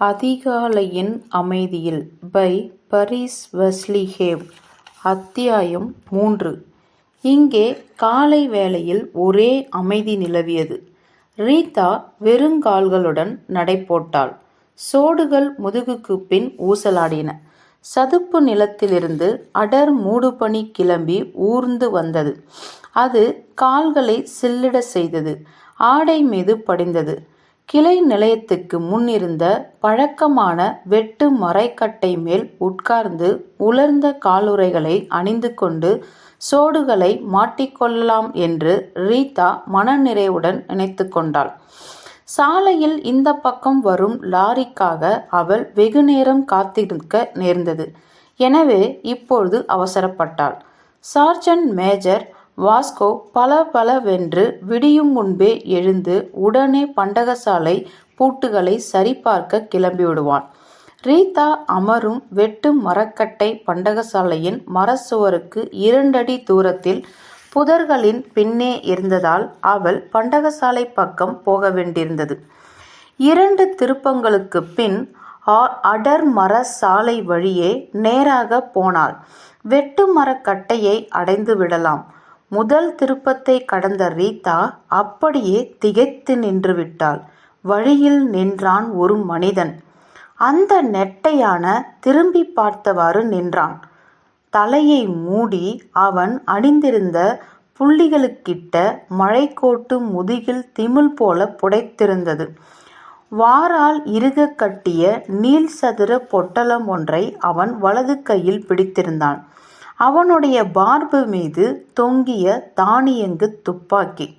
அதிகாலையின் அமைதியில் by Paris Wesley have அத்தியாயம் மூன்று இங்கே காலை வேளையில் ஒரே அமைதி நிலவியது. ரீதா வெறுங்கால்களுடன் நடைபோட்டாள். சோடுகள் முதுகுக்குப் பின் ஊசலாடின. சதுப்பு நிலத்திலிருந்து அடர் மூடுபனி கிளம்பி ஊர்ந்து வந்தது. அது கால்களை சில்லிடச் செய்தது. ஆடை மீது படிந்தது. கிளை நிலையத்துக்கு முன்னிருந்த பழக்கமான வெட்டு மரைக்கட்டை மேல் உட்கார்ந்து உலர்ந்த காலுறைகளை அணிந்து கொண்டு சோடுகளை மாட்டிக்கொள்ளலாம் என்று ரீதா மனநிறைவுடன் நினைத்து கொண்டாள். சாலையில் இந்த பக்கம் வரும் லாரிக்காக அவள் வெகுநேரம் காத்திருக்க நேர்ந்தது. எனவே இப்பொழுது அவசரப்பட்டாள். சார்ஜன் மேஜர் வாஸ்கோ பலபலவென்று விடியும் முன்பே எழுந்து உடனே பண்டகசாலை பூட்டுகளை சரிபார்க்க கிளம்பிவிடுவான். ரீதா அமரும் வெட்டு மரக்கட்டை பண்டகசாலையின் மரச்சுவருக்கு இரண்டடி தூரத்தில் புதர்களின் பின்னே இருந்ததால் அவள் பண்டகசாலை பக்கம் போக வேண்டியிருந்தது. இரண்டு திருப்பங்களுக்குப் பின் அடர் மர சாலை வழியே நேராகப் போனாள். வெட்டு மரக்கட்டையை அடைந்து விடலாம். முதல் திருப்பத்தைக் கடந்த ரீதா அப்படியே திகைத்து நின்றுவிட்டாள். வழியில் நின்றான் ஒரு மனிதன். அந்த நெட்டையான திரும்பிப் பார்த்தவாறு நின்றான். தலையை மூடி அவன் அணிந்திருந்த புள்ளிகளுக்கிட்ட மழைக்கோட்டு முதுகில் திமில் போலப் புடைத்திருந்தது. வாரால் இறுகக் கட்டிய நீள்சதுர பொட்டலம் ஒன்றை அவன் வலது கையில் பிடித்திருந்தான். அவனுடைய பார்பு மீது தொங்கிய தானியங்குத் துப்பாக்கி.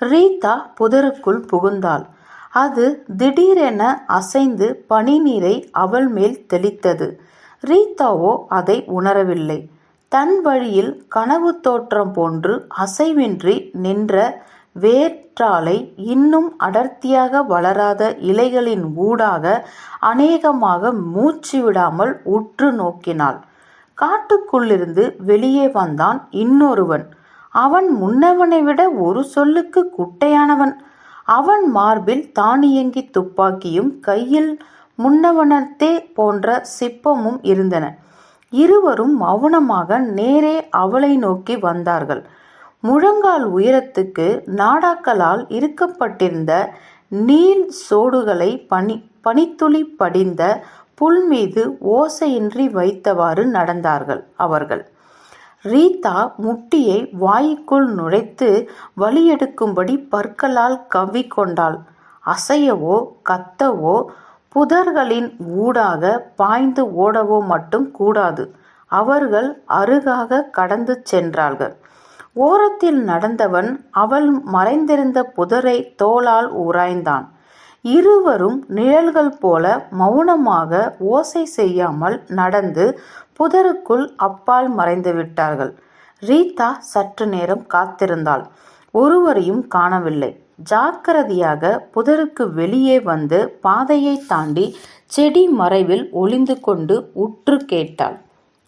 ரீதா புதருக்குள் புகுந்தாள். அது திடீரென அசைந்து பனிநீரை அவள் மேல் தெளித்தது. ரீதாவோ அதை உணரவில்லை. தன் வழியில் கனவுத் தோற்றம் போன்று அசைவின்றி நின்ற வேற்றாலை இன்னும் அடர்த்தியாக வளராத இலைகளின் ஊடாக அநேகமாக மூச்சு விடாமல் உற்று நோக்கினாள். காட்டுக்குள்ளிருந்து வெளியே வந்தான் இன்னொருவன். அவன் முன்னவனை விட ஒரு சொல்லுக்கு குட்டையானவன். அவன் மார்பில் தானியங்கித் துப்பாக்கியும் கையில் முன்னவனத்தே போன்ற சிப்பமும் இருந்தன. இருவரும் மௌனமாக நேரே அவளை நோக்கி வந்தார்கள். முழங்கால் உயரத்துக்கு நாடாக்களால் இறுக்கப்பட்டிருந்த நீள் சோடுகளை பனி பனித்துளி படிந்த புல் மீது ஓசையின்றி வைத்தவாறு நடந்தார்கள் அவர்கள். ரீதா முட்டியை வாய்க்குள் நுழைத்து வலியெடுக்கும்படி பற்களால் கவ்விக்கொண்டாள். அசையவோ கத்தவோ புதர்களின் ஊடாக பாய்ந்து ஓடவோ மட்டும் கூடாது. அவர்கள் அருகாக கடந்து சென்றார்கள். ஓரத்தில் நடந்தவன் அவள் மறைந்திருந்த புதரை தோளால் உராய்ந்தான். இருவரும் நிழல்கள் போல மௌனமாக ஓசை செய்யாமல் நடந்து புதருக்குள் அப்பால் மறைந்துவிட்டார்கள். ரீதா சற்று நேரம் காத்திருந்தாள். ஒருவரையும் காணவில்லை. ஜாக்கிரதையாக புதருக்கு வெளியே வந்து பாதையைத் தாண்டி செடி மறைவில் ஒளிந்து கொண்டு உற்று கேட்டாள்.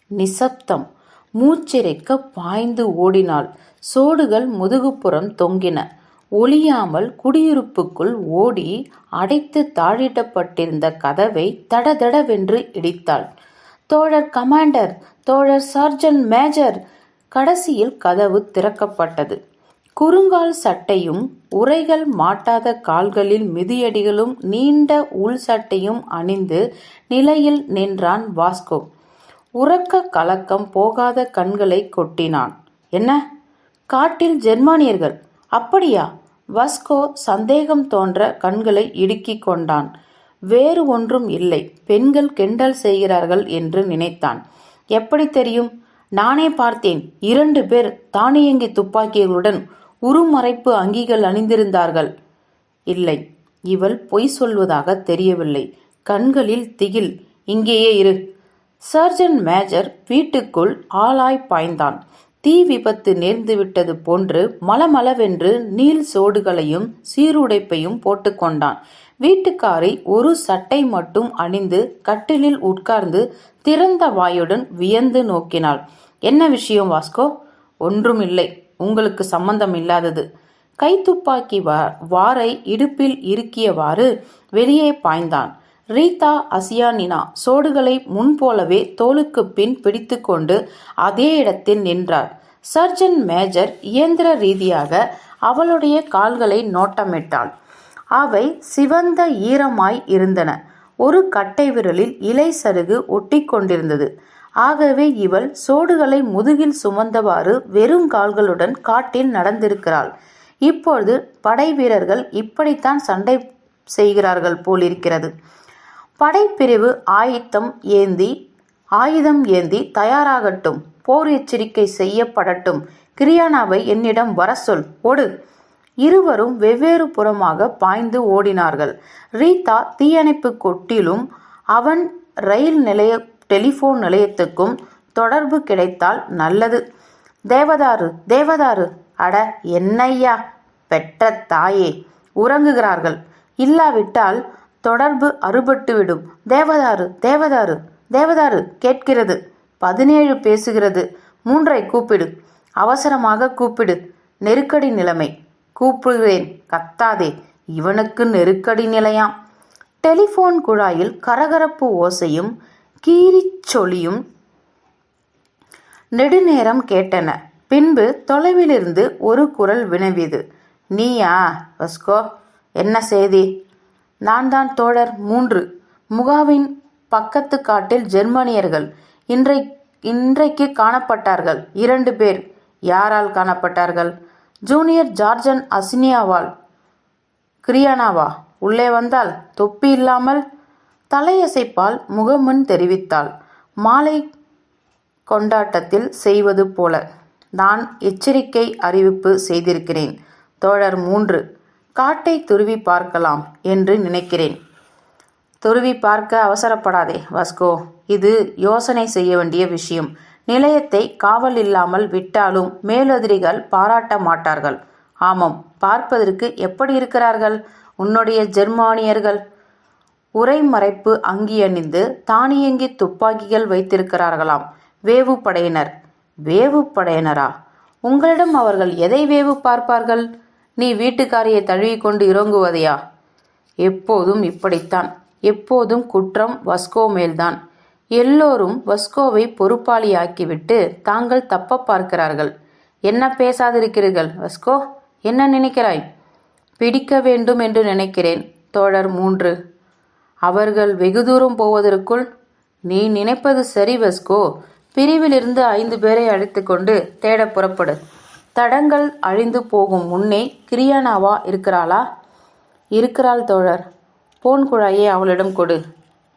நிசப்தம். மூச்சிறைக்க பாய்ந்து ஓடினாள். சோடுகள் முதுகுப்புறம் தொங்கின. ஒளியாமல் குடியிருப்புக்குள் ஓடி அடைத்து தாழிடப்பட்டிருந்த கதவை தடதடவென்று இடித்தாள். தோழர் கமாண்டர் தோழர் சார்ஜன் மேஜர் கடைசியில் கதவு திறக்கப்பட்டது. குறுங்கால் சட்டையும் உரைகள் மாட்டாத கால்களில் மிதியடிகளும் நீண்ட உள் சட்டையும் அணிந்து நிலையில் நின்றான் வாஸ்கோ. உறக்க கலக்கம் போகாத கண்களை கொட்டினான். என்ன? காட்டில் ஜெர்மானியர்கள்? அப்படியா? வஸ்கோ சந்தேகம் தோன்ற கண்களை இடுக்கிக் கொண்டான். வேறு ஒன்றும் இல்லை. பெண்கள் கிண்டல் செய்கிறார்கள் என்று நினைத்தான். எப்படி தெரியும்? நானே பார்த்தேன். இரண்டு பேர் தானியங்கி துப்பாக்கிகளுடன் உருமறைப்பு அங்கிகள் அணிந்திருந்தார்கள். இல்லை. இவள் பொய் சொல்வதாக தெரியவில்லை. கண்களில் திகில். இங்கேயே இரு. சர்ஜன் மேஜர் வீட்டுக்குள் ஆளாய் பாய்ந்தான். தீ விபத்து நேர்ந்துவிட்டது போன்று மலமளவென்று நீள் சோடுகளையும் சீருடைப்பையும் போட்டுக்கொண்டான் வீட்டுக்காரி ஒரு சட்டை மட்டும் அணிந்து கட்டிலில் உட்கார்ந்து திறந்த வாயுடன் வியந்து நோக்கினாள். என்ன விஷயம் வாஸ்கோ? ஒன்றுமில்லை. உங்களுக்கு சம்பந்தம் இல்லாதது. கைத்துப்பாக்கி வா- வாரை இடுப்பில் இருக்கியவாறு வெளியே பாய்ந்தான் ரீதா அசியானினா சோடுகளை முன்போலவே தோளுக்கு பின் பிடித்துக்கொண்டு அதே இடத்தில் நின்றார் சர்ஜன் மேஜர் இயந்திர ரீதியாக அவளுடைய கால்களை நோட்டமிட்டாள். அவை சிவந்த ஈரமாய் இருந்தன. ஒரு கட்டை விரலில் இலை சருகு ஒட்டிக்கொண்டிருந்தது ஆகவே இவள் சோடுகளை முதுகில் சுமந்தவாறு வெறும் கால்களுடன் காட்டில் நடந்திருக்கிறாள். இப்பொழுது படை வீரர்கள் இப்படித்தான் சண்டை செய்கிறார்கள் போலிருக்கிறது. படைப்பிரிவு ஆயுத்தம் ஏந்தி ஆயுதம் ஏந்தி தயாராகட்டும் போர் எச்சரிக்கை செய்யப்படட்டும். கிரியானாவை என்னிடம் வர சொல் ஓடு. இருவரும் வெவ்வேறு புறமாக பாய்ந்து ஓடினார்கள். ரீதா தீயணைப்பு கொட்டிலும் அவன் ரயில் நிலைய டெலிபோன் நிலையத்துக்கும் தொடர்பு கிடைத்தால் நல்லது. தேவதாரு தேவதாரு அட என்னையா பெற்ற தாயே உறங்குகிறார்கள். இல்லாவிட்டால் தொடர்பு அறுபட்டுவிடும் தேவதாரு தேவதாரு தேவதாரு கேட்கிறது. பதினேழு பேசுகிறது. மூன்றை கூப்பிடு அவசரமாக கூப்பிடு நெருக்கடி நிலைமை. கூப்பிடுகிறேன் கத்தாதே இவனுக்கு நெருக்கடி நிலையாம். டெலிபோன் குழாயில் கரகரப்பு ஓசையும் கீரிச்சொலியும் நெடுநேரம் கேட்டன. பின்பு தொலைவிலிருந்து ஒரு குரல் வினவியது. நீயா வஸ்கோ என்ன செய்தி? நான் தான் தோழர் மூன்று. முகாவின் பக்கத்து காட்டில் ஜெர்மனியர்கள் இன்றை இன்றைக்கு காணப்பட்டார்கள். இரண்டு பேர். யாரால் காணப்பட்டார்கள்? ஜூனியர் ஜார்ஜன் அசினியாவால். கிரியானாவா. உள்ளே வந்தால் தொப்பி இல்லாமல் தலையசைப்பால் முகமன் தெரிவித்தாள். மாலை கொண்டாட்டத்தில் செய்வது போல. நான் எச்சரிக்கை அறிவிப்பு செய்திருக்கிறேன். தோழர் மூன்று. காட்டை துருவி பார்க்கலாம் என்று நினைக்கிறேன். துருவி பார்க்க அவசரப்படாதே வாஸ்கோ. இது யோசனை செய்ய வேண்டிய விஷயம். நிலையத்தை காவல் இல்லாமல் விட்டாலும் மேலதிரிகள் பாராட்ட மாட்டார்கள். ஆமாம் பார்ப்பதற்கு எப்படி இருக்கிறார்கள்? உன்னுடைய ஜெர்மானியர்கள். உரைமறைப்பு அங்கி அணிந்து தானியங்கி துப்பாக்கிகள் வைத்திருக்கிறார்களாம். வேவு படையினர் வேவு படையினரா உங்களிடம் அவர்கள் எதை வேவு பார்ப்பார்கள்? நீ வீட்டுக்காரியை தழுவிக்கொண்டு இறங்குவதையா? எப்போதும் இப்படித்தான். எப்போதும் குற்றம் வஸ்கோ மேல்தான். எல்லோரும் வஸ்கோவை பொறுப்பாளியாக்கிவிட்டு தாங்கள் தப்ப பார்க்கிறார்கள். என்ன பேசாதிருக்கிறீர்கள் வஸ்கோ? என்ன நினைக்கிறாய்? பிடிக்க வேண்டும் என்று நினைக்கிறேன் தோழர் மூன்று. அவர்கள் வெகு தூரம் போவதற்குள் நீ நினைப்பது சரி வஸ்கோ. பிரிவிலிருந்து ஐந்து பேரை அழைத்துக்கொண்டு தேட புறப்படு. தடங்கள் அழிந்து போகும் முன்னே கிரியானாவா இருக்கிறாளா? இருக்கிறாள் தோழர் போன் குழாயை அவளிடம் கொடு.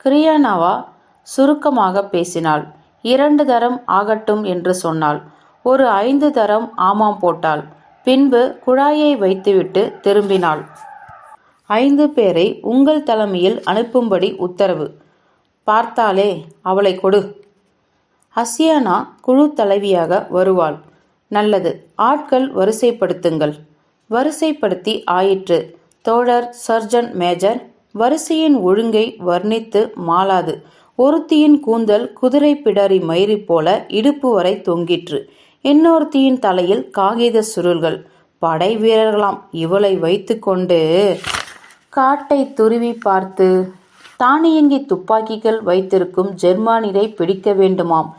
கிரியானாவா சுருக்கமாக பேசினாள். இரண்டு தரம் ஆகட்டும் என்று சொன்னாள். ஒரு ஐந்து தரம் ஆமாம் போட்டாள். பின்பு குழாயை வைத்துவிட்டு திரும்பினாள். ஐந்து பேரை உங்கள் தலைமையில் அனுப்பும்படி உத்தரவு. பார்த்தாலே அவளை கொடு. ஹசியானா குழு தலைவியாக வருவாள். நல்லது. ஆட்கள் வரிசைப்படுத்துங்கள். வரிசைப்படுத்தி ஆயிற்று. தோழர் சர்ஜன் மேஜர் வரிசையின் ஒழுங்கை வர்ணித்து மாளாது. ஒருத்தியின் கூந்தல் குதிரை பிடரி மயிரி போல இடுப்பு வரை தொங்கிற்று. இன்னொருத்தியின் தலையில் காகித சுருள்கள். படை வீரர்களாம் இவளை வைத்துக்கொண்டு காட்டை துருவி பார்த்து தானியங்கி துப்பாக்கிகள் வைத்திருக்கும் ஜெர்மானியரை பிடிக்க வேண்டுமாம்.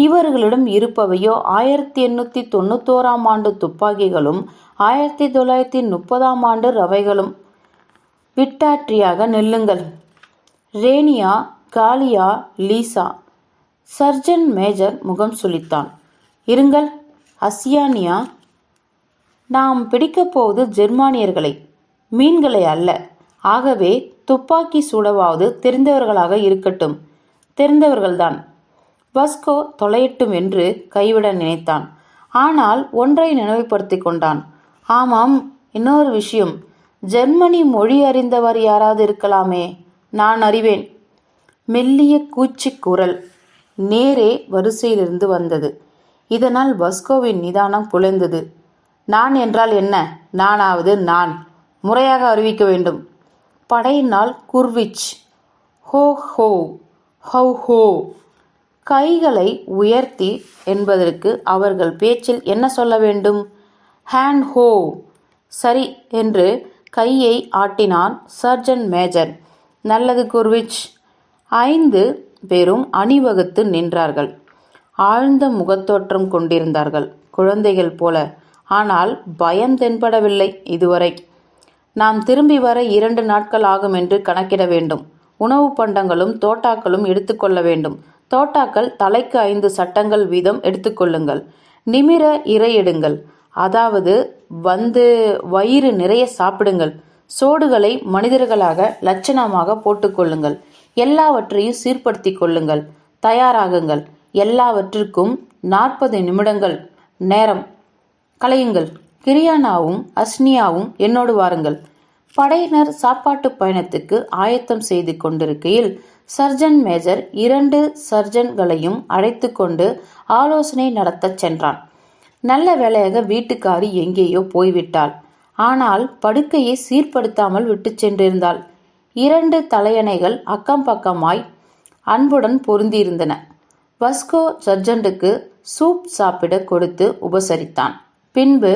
இவர்களிடம் இருப்பவையோ ஆயிரத்தி எண்ணூற்றி தொண்ணூத்தோராம் ஆண்டு துப்பாக்கிகளும் ஆயிரத்தி தொள்ளாயிரத்தி முப்பதாம் ஆண்டு ரவைகளும். விட்டாற்றியாக நெல்லுங்கள். ரேனியா காலியா லீசா. சர்ஜன் மேஜர் முகம் சுளித்தான். இருங்கள். அசியானியா. நாம் பிடிக்கப் போவது ஜெர்மானியர்களை. மீன்களை அல்ல. ஆகவே துப்பாக்கி சூடவாவது தெரிந்தவர்களாக இருக்கட்டும். தெரிந்தவர்கள்தான். வஸ்கோ தொலையட்டும் என்று கைவிட நினைத்தான். ஆனால் ஒன்றை நினைவுபடுத்தி கொண்டான். ஆமாம் இன்னொரு விஷயம். ஜெர்மனி மொழி அறிந்தவர் யாராவது இருக்கலாமே. நான் அறிவேன். மெல்லிய கூச்சிக் குரல் நேரே வரிசையிலிருந்து வந்தது. இதனால் வஸ்கோவின் நிதானம் புலர்ந்தது நான் என்றால் என்ன? நானாவது நான். முறையாக அறிவிக்க வேண்டும். படையினால் குர்விச். ஹோ ஹோ. ஹவ் ஹோ. கைகளை உயர்த்தி என்பதற்கு அவர்கள் பேச்சில் என்ன சொல்ல வேண்டும்? ஹேண்ட் ஹோ சரி என்று கையை ஆட்டினான் சர்ஜன் மேஜர் நல்லது குர்விச் ஐந்து பேரும் அணிவகுத்து நின்றார்கள். ஆழ்ந்த முகத்தோற்றம் கொண்டிருந்தார்கள் குழந்தைகள் போல. ஆனால் பயம் தென்படவில்லை இதுவரை. நாம் திரும்பி வர இரண்டு நாட்கள் ஆகும் என்று கணக்கிட வேண்டும். உணவு பண்டங்களும் தோட்டாக்களும் எடுத்துக்கொள்ள வேண்டும். தோட்டாக்கள் தலைக்கு ஐந்து சட்டங்கள் வீதம் எடுத்துக்கொள்ளுங்கள் நிமிர இரையிடுங்கள். அதாவது வந்து வயிறு நிறைய சாப்பிடுங்கள். சோடுகளை மனிதர்களாக லட்சணமாக போட்டுக்கொள்ளுங்கள் எல்லாவற்றையும் சீர்படுத்தி கொள்ளுங்கள். தயாராகுங்கள். எல்லாவற்றிற்கும் நாற்பது நிமிடங்கள் நேரம் கலையுங்கள் கிரியானாவும் அஸ்னியாவும் என்னோடு வாருங்கள். படையினர் சாப்பாட்டு பயணத்துக்கு ஆயத்தம் செய்து கொண்டிருக்கையில் சர்ஜன் மேஜர் இரண்டு சர்ஜன்களையும் அழைத்து கொண்டு ஆலோசனை நடத்தச் சென்றான். நல்ல வேளையாக வீட்டுக்காரி எங்கேயோ போய்விட்டாள். ஆனால் படுக்கையை சீர்படுத்தாமல் விட்டு சென்றிருந்தாள். இரண்டு தலையணைகள் அக்கம் பக்கமாய் அன்புடன் பொருந்தியிருந்தன. வஸ்கோ சர்ஜன்ட்டுக்கு சூப் சாப்பிட கொடுத்து உபசரித்தான். பின்பு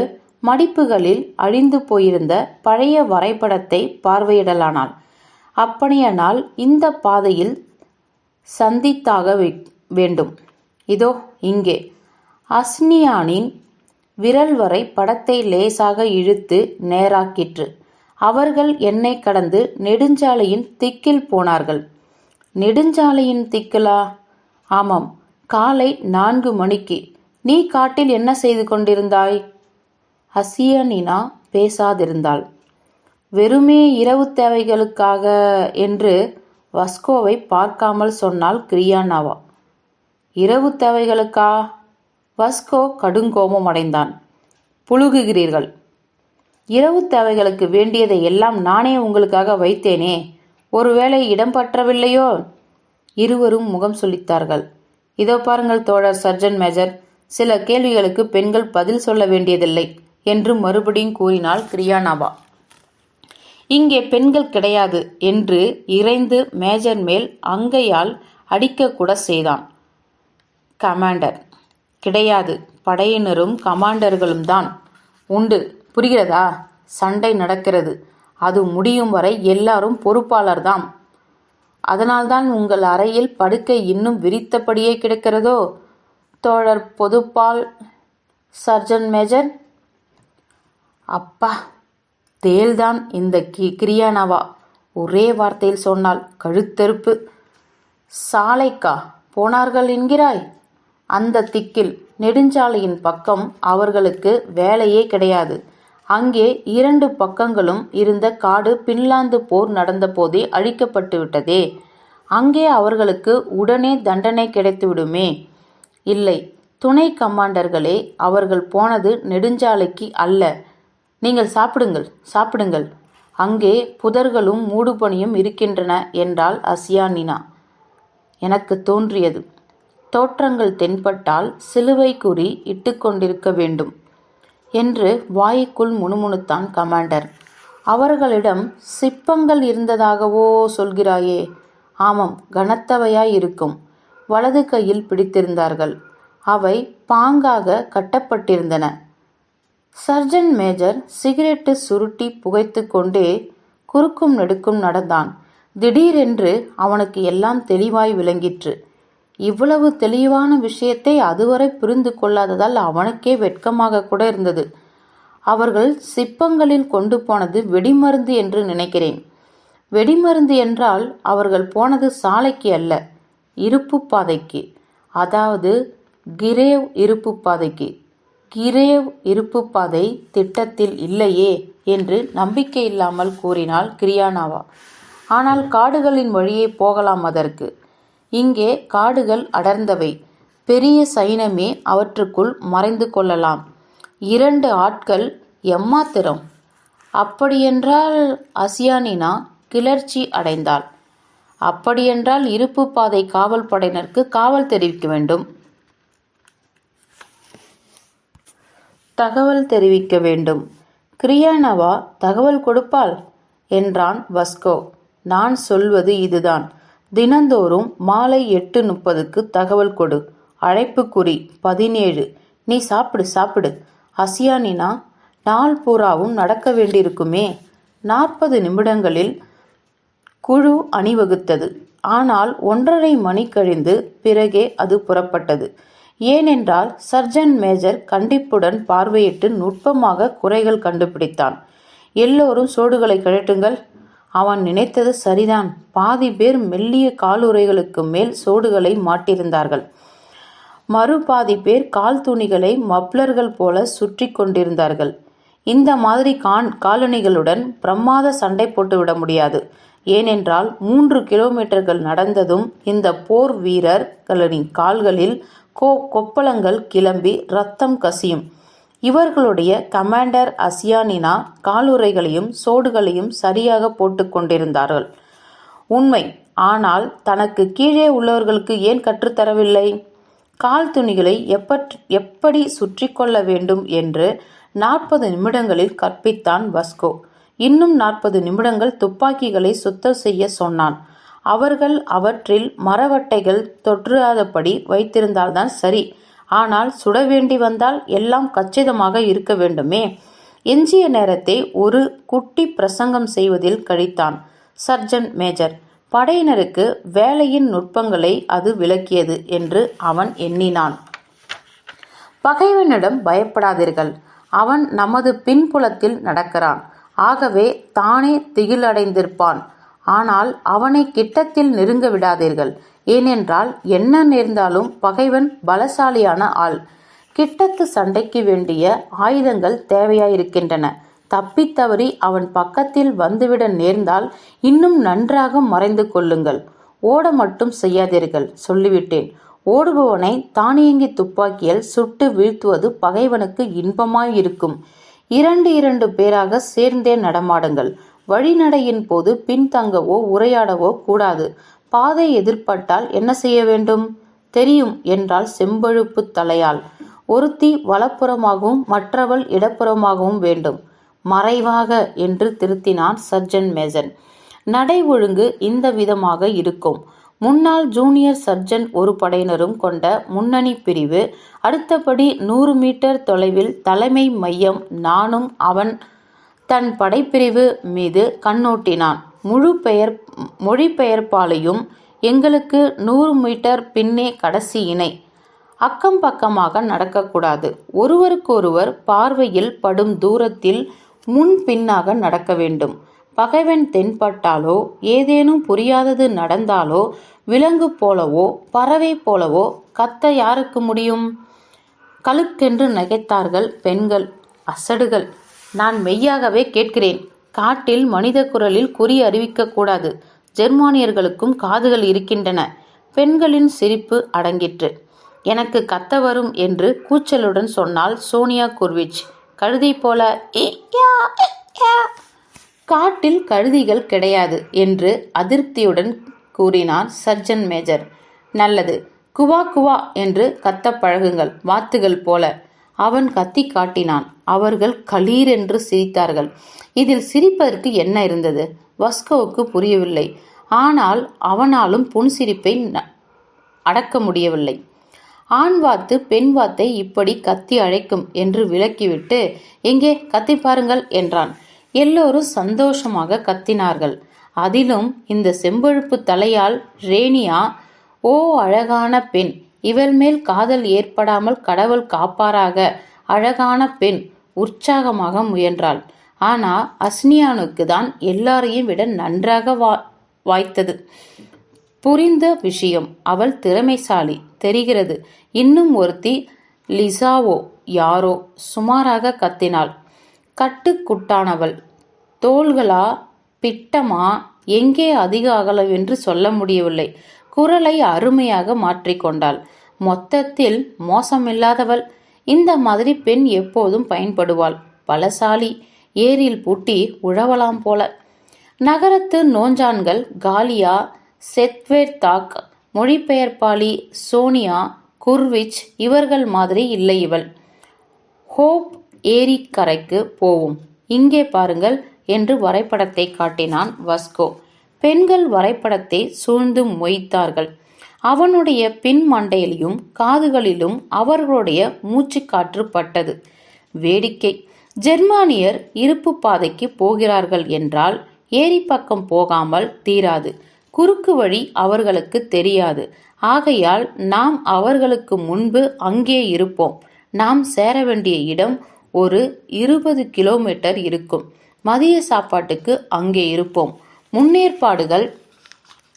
மடிப்புகளில் அழிந்து போயிருந்த பழைய வரைபடத்தை பார்வையிடலானாள். அப்படியானால் இந்த பாதையில் சந்தித்தாக வே- வேண்டும். இதோ இங்கே. அஸ்னியானின் விரல் வரை படத்தை லேசாக இழுத்து நேராக்கிற்று. அவர்கள் என்னை கடந்து நெடுஞ்சாலையின் திக்கில் போனார்கள். நெடுஞ்சாலையின் திக்கிலா? ஆமாம். காலை நான்கு மணிக்கு. நீ காட்டில் என்ன செய்து கொண்டிருந்தாய்? ஹசியனினா பேசாதிருந்தாள். வெறுமே இரவு தேவைகளுக்காக என்று வஸ்கோவை பார்க்காமல் சொன்னாள் கிரியானாவா. இரவு தேவைகளுக்கா? வஸ்கோ கடுங்கோபம் அடைந்தான். புழுகுகிறீர்கள். இரவு தேவைகளுக்கு வேண்டியதை எல்லாம் நானே உங்களுக்காக வைத்தேனே. ஒருவேளை இடம் பற்றவில்லையோ? இருவரும் முகம் சொல்லித்தார்கள் இதோ பாருங்கள் தோழர் சர்ஜன் மேஜர். சில கேள்விகளுக்கு பெண்கள் பதில் சொல்ல வேண்டியதில்லை. என்று மறுபடியும் கூறினாள் கிரியானாபா. இங்கே பெண்கள் கிடையாது என்று இறைந்து மேஜர் மேல் அங்கையால் அடிக்கக்கூட செய்தான். கமாண்டர் கிடையாது. படையினரும் கமாண்டர்களும் தான். உண்டு. புரிகிறதா? சண்டை நடக்கிறது. அது முடியும் வரை எல்லாரும் பொறுப்பாளர்தாம் அதனால்தான் உங்கள் அறையில் படுக்கை இன்னும் விரித்தபடியே கிடக்கிறதோ? தோழர் பொதுப்பால் சர்ஜன் மேஜர் அப்பா தேல்தான் இந்த கி கிரியானவா? ஒரே வார்த்தையில் சொன்னால் கழுத்தெருப்பு சாலைக்கா போனார்கள் என்கிறாய்? அந்த திக்கில் நெடுஞ்சாலையின் பக்கம் அவர்களுக்கு வேலையே கிடையாது. அங்கே இரண்டு பக்கங்களும் இருந்த காடு பின்லாந்து போர் நடந்தபோதே அழிக்கப்பட்டு விட்டதே. அங்கே அவர்களுக்கு உடனே தண்டனை கிடைத்துவிடுமே இல்லை துணை கமாண்டர்களே அவர்கள் போனது நெடுஞ்சாலைக்கு அல்ல. நீங்கள் சாப்பிடுங்கள் சாப்பிடுங்கள். அங்கே புதர்களும் மூடுபனியும் இருக்கின்றன என்றாள் அசியானினா எனக்கு தோன்றியது. தோற்றங்கள் தென்பட்டால் சிலுவை குறி இட்டுக்கொண்டிருக்க வேண்டும் என்று வாய்க்குள் முணுமுணுத்தான் கமாண்டர். அவர்களிடம் சிப்பங்கள் இருந்ததாகவோ சொல்கிறாயே? ஆமாம் கனத்தவையாய் இருக்கும் வலது கையில் பிடித்திருந்தார்கள். அவை பாங்காக கட்டப்பட்டிருந்தன. சர்ஜன் மேஜர் சிகரெட்டு சுருட்டி புகைத்து கொண்டே குறுக்கும் நெடுக்கும் நடந்தான். திடீரென்று அவனுக்கு எல்லாம் தெளிவாய் விளங்கிற்று. இவ்வளவு தெளிவான விஷயத்தை அதுவரை புரிந்து கொள்ளாததால் அவனுக்கே வெட்கமாக கூட இருந்தது. அவர்கள் சிப்பங்களில் கொண்டு போனது வெடிமருந்து என்று நினைக்கிறேன். வெடிமருந்து என்றால் அவர்கள் போனது சாலைக்கு அல்ல இருப்பு பாதைக்கு. அதாவது கிரேவ் இருப்பு பாதைக்கு. கிரேவ் இருப்பு பாதை திட்டத்தில் இல்லையே என்று நம்பிக்கை இல்லாமல் கூறினாள் கிரியானாவா. ஆனால் காடுகளின் வழியே போகலாம் அதற்கு. இங்கே காடுகள் அடர்ந்தவை. பெரிய சைனமே அவற்றுக்குள் மறைந்து கொள்ளலாம். இரண்டு ஆட்கள் எம்மாத்திரம்? அப்படியென்றால் அசியானினா கிளர்ச்சி அடைந்தாள். அப்படியென்றால் இருப்பு பாதை காவல் படையினருக்கு காவல் தெரிவிக்க வேண்டும். தகவல் தெரிவிக்க வேண்டும். கிரியானவா தகவல் கொடுப்பாள் என்றான் வஸ்கோ. நான் சொல்வது இதுதான். தினந்தோறும் மாலை எட்டு முப்பதுக்கு தகவல் கொடு. அழைப்பு குறி பதினேழு. நீ சாப்பிடு சாப்பிடு. அசியானினா நாள் பூராவும் நடக்க வேண்டியிருக்குமே. நாற்பது நிமிடங்களில் குழு அணிவகுத்தது. ஆனால் ஒன்றரை மணி கழிந்து பிறகே அது புறப்பட்டது. ஏனென்றால் சர்ஜன் மேஜர் கண்டிப்புடன் பார்வையிட்டு நுட்பமாக குறைகள் கண்டுபிடித்தான். எல்லோரும் சோடுகளை கழட்டுங்கள். அவன் நினைத்தது சரிதான். பாதி பேர் மெல்லிய காலுறைகளுக்கு மேல் சோடுகளை மாட்டியிருந்தார்கள். மறு பாதி பேர் கால் துணிகளை மப்ளர்கள் போல சுற்றி கொண்டிருந்தார்கள். இந்த மாதிரி கான் காலணிகளுடன் பிரமாத சண்டை போட்டுவிட முடியாது. ஏனென்றால் மூன்று கிலோமீட்டர்கள் நடந்ததும் இந்த போர் வீரர்களின் கால்களில் கோ கொப்பளங்கள் கிளம்பி ரத்தம் கசியும். இவர்களுடைய கமாண்டர் அசியானினா காலுறைகளையும் சோடுகளையும் சரியாக போட்டுக்கொண்டிருந்தார்கள் உண்மை. ஆனால் தனக்கு கீழே உள்ளவர்களுக்கு ஏன் கற்றுத்தரவில்லை கால் துணிகளை எப்பட் எப்படி சுற்றி கொள்ள வேண்டும் என்று நாற்பது நிமிடங்களில் கற்பித்தான் வஸ்கோ. இன்னும் நாற்பது நிமிடங்கள் துப்பாக்கிகளை சுத்தம் செய்ய சொன்னான். அவர்கள் அவற்றில் மரவட்டைகள் தொற்றாதபடி வைத்திருந்தால்தான் சரி. ஆனால் சுட வேண்டி வந்தால் எல்லாம் கச்சிதமாக இருக்க வேண்டுமே. எஞ்சிய நேரத்தை ஒரு குட்டி பிரசங்கம் செய்வதில் கழித்தான். சர்ஜன் மேஜர் படையினருக்கு வேலையின் நுட்பங்களை அது விளக்கியது என்று அவன் எண்ணினான். பகைவனிடம் பயப்படாதீர்கள். அவன் நமது பின்புலத்தில் நடக்கிறான். ஆகவே தானே திகிலடைந்திருப்பான். ஆனால் அவனை கிட்டத்தில் நெருங்க விடாதீர்கள். ஏனென்றால் என்ன நேர்ந்தாலும் பகைவன் பலசாலியான ஆள். கிட்டத்து சண்டைக்கு வேண்டிய ஆயுதங்கள் தேவையாயிருக்கின்றன. தப்பித்தவறி அவன் பக்கத்தில் வந்துவிட நேர்ந்தால் இன்னும் நன்றாக மறைந்து கொள்ளுங்கள். ஓட மட்டும் செய்யாதீர்கள் சொல்லிவிட்டேன். ஓடுபவனை தானியங்கி துப்பாக்கியால் சுட்டு வீழ்த்துவது பகைவனுக்கு இன்பமாய் இருக்கும் இரண்டு இரண்டு பேராக சேர்ந்தே நடமாடுங்கள். வழிநடையின் போது பின்தங்கவோ உரையாடவோ கூடாது. பாதை எதிர்பட்டால் என்ன செய்ய வேண்டும்? தெரியும் என்றால் செம்பழுப்பு தலையால். ஒருத்தி வலப்புறமாகவும் மற்றவள் இடப்புறமாகவும் வேண்டும். மறைவாக என்று திருத்தினான் சர்ஜன் மேசன் நடை ஒழுங்கு இந்த விதமாக இருக்கும். முன்னாள் ஜூனியர் சர்ஜன் ஒரு படையினரும் கொண்ட முன்னணி பிரிவு அடுத்தபடி நூறு மீட்டர் தொலைவில் தலைமை மையம் நானும் அவன் தன் படைப்பிரிவு மீது கண்ணோட்டினான். முழு பெயர் மொழிபெயர்ப்பாலையும் எங்களுக்கு நூறு மீட்டர் பின்னே கடைசி இணை. அக்கம் பக்கமாக நடக்கக்கூடாது. ஒருவருக்கொருவர் பார்வையில் படும் தூரத்தில் முன் பின்னாக நடக்க வேண்டும். பகைவன் தென்பட்டாலோ ஏதேனும் புரியாதது நடந்தாலோ விலங்கு போலவோ பறவை போலவோ கத்த யாருக்கு முடியும்? கழுக்கென்று நகைத்தார்கள் பெண்கள் அசடுகள். நான் மெய்யாகவே கேட்கிறேன். காட்டில் மனித குரலில் குறி அறிவிக்கக்கூடாது ஜெர்மானியர்களுக்கும் காதுகள் இருக்கின்றன. பெண்களின் சிரிப்பு அடங்கிற்று. எனக்கு கத்த வரும் என்று கூச்சலுடன் சொன்னால் சோனியா குர்விச் கழுதை போல "ஏ, காட்டில் கழுதிகள் கிடையாது என்று அதிருப்தியுடன் கூறினார் சர்ஜன் மேஜர். நல்லது. குவா குவா என்று கத்த பழகுங்கள் வாத்துகள் போல. அவன் கத்தி காட்டினான். அவர்கள் களீர் என்று சிரித்தார்கள். இதில் சிரிப்பதற்கு என்ன இருந்தது? வஸ்கோவுக்கு புரியவில்லை. ஆனால் அவனாலும் புன்சிரிப்பை ந- அடக்க முடியவில்லை. ஆண் வாத்து பெண் வாத்தை இப்படி கத்தி அழைக்கும் என்று விளக்கிவிட்டு எங்கே கத்தி பாருங்கள் என்றான். எல்லோரும் சந்தோஷமாக கத்தினார்கள். அதிலும் இந்த செம்பழுப்பு தலையால் ரேனியா ஓ அழகான பெண்! இவள் மேல் காதல் ஏற்படாமல் கடவுள் காப்பாராக. அழகான பெண் உற்சாகமாக முயன்றாள். ஆனா அஸ்னியானுக்கு தான் எல்லாரையும் விட நன்றாக வா வாய்த்தது. புரிந்த விஷயம் அவள் திறமைசாலி தெரிகிறது. இன்னும் ஒருத்தி லிசாவோ யாரோ சுமாராக கத்தினாள். கட்டுக்குட்டானவள். தோள்களா பிட்டமா எங்கே அதிக அகலவென்று சொல்ல முடியவில்லை. குரலை அருமையாக மாற்றிக்கொண்டாள் மொத்தத்தில் மோசமில்லாதவள். இந்த மாதிரி பெண் எப்போதும் பயன்படுவாள். பலசாலி. ஏரியில் பூட்டி உழவலாம் போல. நகரத்து நோஞ்சான்கள் காலியா செத்வேர்தாக் மொழிபெயர்ப்பாளி சோனியா குர்விச் இவர்கள் மாதிரி இல்லை இவள். ஹோப் ஏரிக்கரைக்கு போவோம். இங்கே பாருங்கள் என்று வரைபடத்தை காட்டினான் வஸ்கோ. பெண்கள் வரைபடத்தை சூழ்ந்து மொய்த்தார்கள். அவனுடைய பின் மண்டையிலும் காதுகளிலும் அவர்களுடைய மூச்சுக்காற்று பட்டது. வேடிக்கை. ஜெர்மானியர் இருப்பு பாதைக்கு போகிறார்கள் என்றால் ஏரி பக்கம் போகாமல் தீராது. குறுக்கு வழி அவர்களுக்கு தெரியாது. ஆகையால் நாம் அவர்களுக்கு முன்பு அங்கே இருப்போம். நாம் சேர வேண்டிய இடம் ஒரு இருபது கிலோமீட்டர் இருக்கும். மதிய சாப்பாட்டுக்கு அங்கே இருப்போம். முன்னேற்பாடுகள்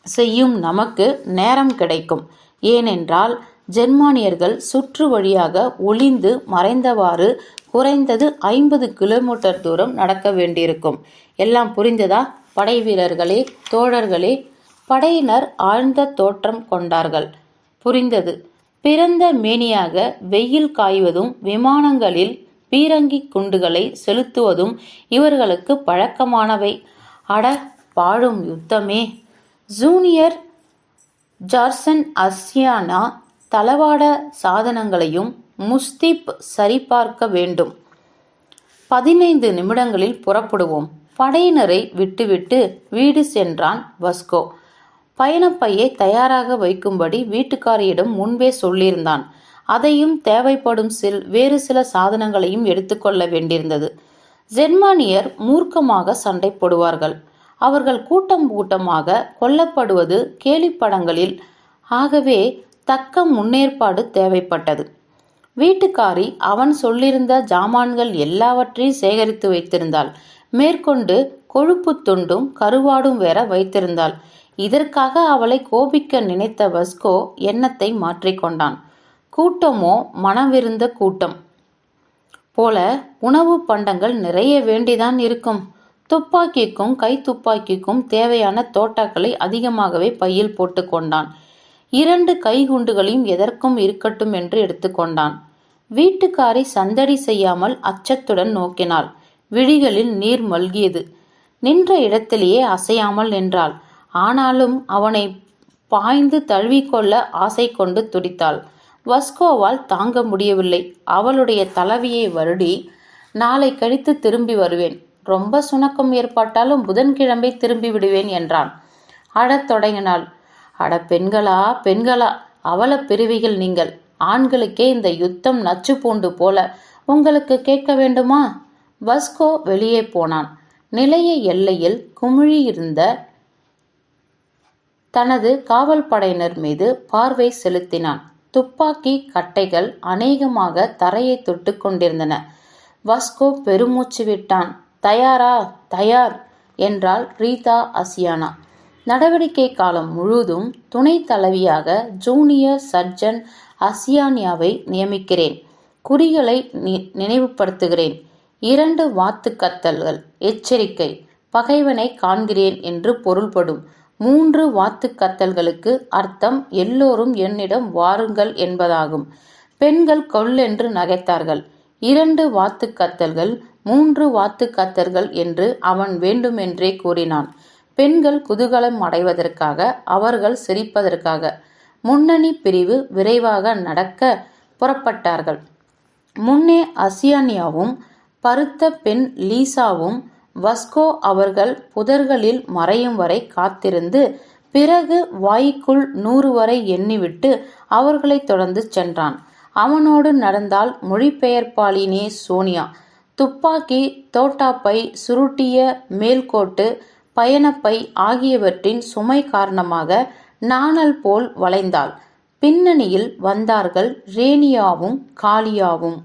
செய்யும் நமக்கு நேரம் கிடைக்கும். ஏனென்றால் ஜெர்மானியர்கள் சுற்று வழியாக ஒளிந்து மறைந்தவாறு குறைந்தது ஐம்பது கிலோமீட்டர் தூரம் நடக்க வேண்டியிருக்கும். எல்லாம் புரிந்ததா? படை வீரர்களே தோழர்களே படையினர் ஆழ்ந்த தோற்றம் கொண்டார்கள். புரிந்தது. பிறந்த மேனியாக வெயில் காய்வதும் விமானங்களில் பீரங்கி குண்டுகளை செலுத்துவதும் இவர்களுக்கு பழக்கமானவை. அட பாழும் யுத்தமே. ஜூனியர் ஜார்சன் அஸ்யானா தளவாட சாதனங்களையும் முஸ்தீப் சரிபார்க்க வேண்டும். பதினைந்து நிமிடங்களில் புறப்படுவோம். படையினரை விட்டுவிட்டு வீடு சென்றான் வஸ்கோ. பயணப்பையை தயாராக வைக்கும்படி வீட்டுக்காரியிடம் முன்பே சொல்லியிருந்தான். அதையும் தேவைப்படும் சில் வேறு சில சாதனங்களையும் எடுத்துக்கொள்ள வேண்டியிருந்தது. ஜெர்மானியர் மூர்க்கமாக சண்டை போடுவார்கள் அவர்கள் கூட்டம் கூட்டமாக கொல்லப்படுவது கேலிப்படங்களில். ஆகவே தக்க முன்னேற்பாடு தேவைப்பட்டது. வீட்டுக்காரி அவன் சொல்லியிருந்த ஜாமான்கள் எல்லாவற்றையும் சேகரித்து வைத்திருந்தாள். மேற்கொண்டு கொழுப்பு துண்டும் கருவாடும் வேற வைத்திருந்தாள். இதற்காக அவளை கோபிக்க நினைத்த வஸ்கோ எண்ணத்தை மாற்றிக்கொண்டான் கூட்டமோ மனவிருந்த கூட்டம். போல உணவு பண்டங்கள் நிறைய வேண்டிதான் இருக்கும். துப்பாக்கிக்கும் கை துப்பாக்கிக்கும் தேவையான தோட்டாக்களை அதிகமாகவே பையில் போட்டுக்கொண்டான் இரண்டு கைகுண்டுகளையும் எதற்கும் இருக்கட்டும் என்று எடுத்துக்கொண்டான் வீட்டுக்காரை சந்தடி செய்யாமல் அச்சத்துடன் நோக்கினாள். விழிகளில் நீர் மல்கியது. நின்ற இடத்திலேயே அசையாமல் நின்றாள். ஆனாலும் அவனை பாய்ந்து தழுவிக்கொள்ள ஆசை கொண்டு துடித்தாள். வஸ்கோவால் தாங்க முடியவில்லை. அவளுடைய தலைவியை வருடி நாளை கழித்து திரும்பி வருவேன். ரொம்ப சுணக்கம் ஏற்பட்டாலும் புதன்கிழமை திரும்பி விடுவேன் என்றான். அடத் தொடங்கினாள் அட பெண்களா பெண்களா அவல பிரிவிகள் நீங்கள். ஆண்களுக்கே இந்த யுத்தம் நச்சு பூண்டு போல. உங்களுக்கு கேட்க வேண்டுமா? வஸ்கோ வெளியே போனான். நிலைய எல்லையில் குமிழியிருந்த தனது காவல் படையினர் மீது பார்வை செலுத்தினான். துப்பாக்கி கட்டைகள் அநேகமாக தரையை தொட்டு கொண்டிருந்தன. வஸ்கோ பெருமூச்சு விட்டான். தயாரா தயார் என்றாள் ரீதா அசியானா. நடவடிக்கை காலம் முழுவதும் துணை தலைவியாக ஜூனியர் சர்ஜன் அசியானியாவை நியமிக்கிறேன். குறிகளை நினைவுபடுத்துகிறேன். இரண்டு வாத்து கத்தல்கள் எச்சரிக்கை பகைவனை காண்கிறேன் என்று பொருள்படும் மூன்று வாத்து கத்தல்களுக்கு அர்த்தம் எல்லோரும் என்னிடம் வாருங்கள் என்பதாகும். பெண்கள் கொல்லென்று நகைத்தார்கள். இரண்டு வாத்து கத்தல்கள் மூன்று வாத்து கத்தர்கள் என்று அவன் வேண்டுமென்றே கூறினான். பெண்கள் குதூகலம் அடைவதற்காக அவர்கள் சிரிப்பதற்காக. முன்னணி பிரிவு விரைவாக நடக்க புறப்பட்டார்கள். முன்னே அசியானியாவும் பருத்த பெண் லீசாவும் வஸ்கோ அவர்கள் புதர்களில் மறையும் வரை காத்திருந்து பிறகு வாய்க்குள் நூறு வரை எண்ணிவிட்டு அவர்களை தொடர்ந்து சென்றான். அவனோடு நடந்தால் மொழிபெயர்ப்பாளினே சோனியா. துப்பாக்கி தோட்டாப்பை சுருட்டிய மேல்கோட்டு பயணப்பை ஆகியவற்றின் சுமை காரணமாக நாணல் போல் வளைந்தாள். பின்னணியில் வந்தார்கள் ரேனியாவும் காளியாவும்.